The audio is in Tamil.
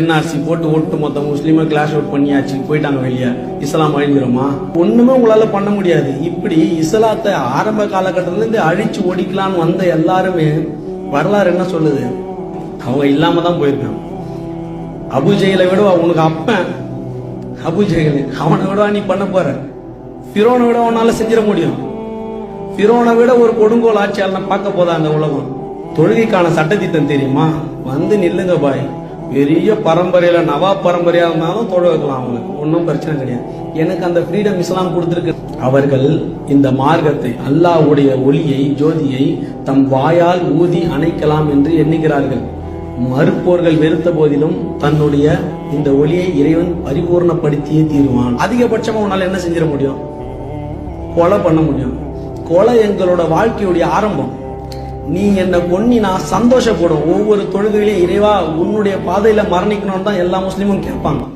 என்ஆர்சி போட்டு ஒட்டு மொத்த முஸ்லீமை கிளாஸ் அவுட் பண்ணியாச்சு போயிட்டாங்க வெளியே. இஸ்லாம் அழிஞ்சிருமா? ஒண்ணுமே உங்களால பண்ண முடியாது. இப்படி இஸ்லாத்தை ஆரம்ப காலகட்டத்துல இருந்து அழிச்சு ஒடிக்கலான்னு வந்த எல்லாருமே வரலாறு என்ன சொல்லுது? அவங்க இல்லாம தான் போயிருக்காங்க. அபுஜெயில விட உனக்கு அப்பன். அபுஜெயில் அவனை விட நீ பண்ண போற? பிரோனை விட உன்னால செஞ்சிட முடியும். பிரோனை விட ஒரு கொடுங்கோல் ஆட்சியாளனை பார்க்க போதா அந்த உலகம்? தொழுகைக்கான சட்டத்திட்டம் தெரியுமா? வந்து நில்லுங்க பாய். பெரிய பரம்பரையில நவாப் பரம்பரையா இருந்தாலும் தொழ வைக்கலாம் அவங்களுக்கு. ஒன்றும் பிரச்சனை கிடையாது. எனக்கு அந்த ஃப்ரீடம் இஸ்லாம் கொடுத்துருக்கு. அவர்கள் இந்த மார்க்கத்தை அல்லாஹ்வுடைய ஒளியை ஜோதியை தம் வாயால் ஊதி அணைக்கலாம் என்று எண்ணுகிறார்கள். மறுப்போர்கள் வெறுத்த போதிலும் தன்னுடைய இந்த ஒளியை இறைவன் பரிபூர்ணப்படுத்தியே தீருவான். அதிகபட்சமா உன்னால என்ன செஞ்சிட முடியும்? கொலை பண்ண முடியும். கொலை எங்களோட வாழ்க்கையுடைய ஆரம்பம். நீ என்னை கொன்னி நான் சந்தோஷப்படும். ஒவ்வொரு தொழுகையிலையும் இறைவா உன்னுடைய பாதையில மரணிக்கணும்னு தான் எல்லா முஸ்லீமும் கேட்பாங்க.